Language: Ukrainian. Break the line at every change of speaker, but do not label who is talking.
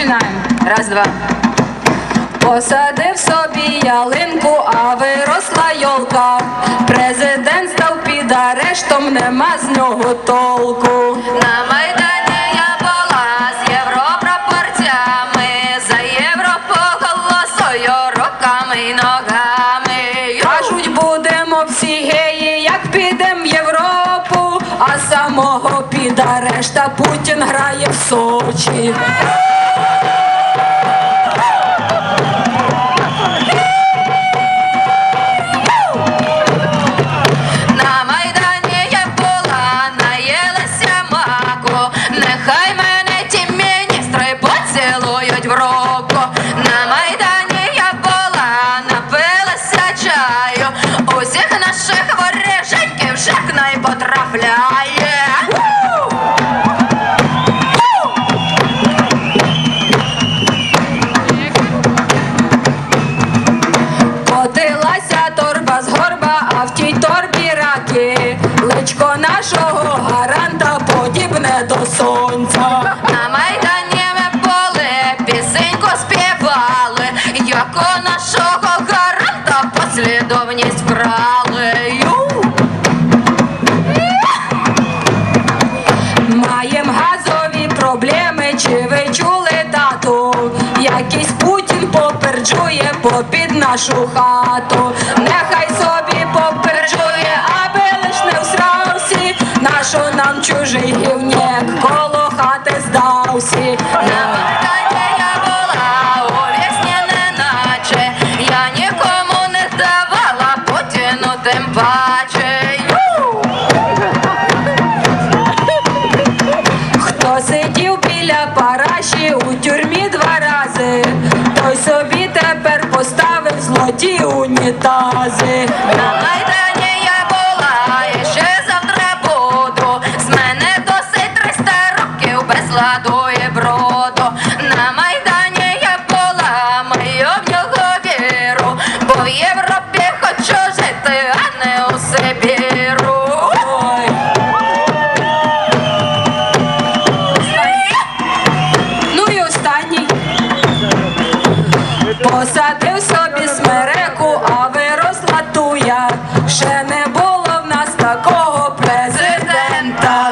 Починаємо.
Раз, два.
Посадив собі ялинку, а виросла йолка. Президент став під арештом, нема з нього толку.
На Майдані я була з європрапорцями, за Європу голосую руками й ногами.
Кажуть, будемо всі геї, як підем в Європу, а самого під арешта Путін грає в Сочі.
Нехай мене ті міністри поцілують в руку. На Майдані я була, напилася чаю, усіх наших вореженьків шикнай потрапляє.
Котилася торба з горба, а в тій торбі раки. Личко нашого гаранта подібне до сонця.
Послідовність вкрали.
Маєм газові проблеми, чи ви чули тату? Якийсь Путін попереджує попід нашу хату. Нехай собі попереджує, аби лиш не всрався. Нащо нам чужий гівнєк коло хати здався. ті унітази.
На майдані я була, і ще завтра буду. З мене досить 300 років без ладу
і броду. На майдані я була, маю в нього віру, бо в Європі хочу
жити, а не у Сибіру. Posate presidenta.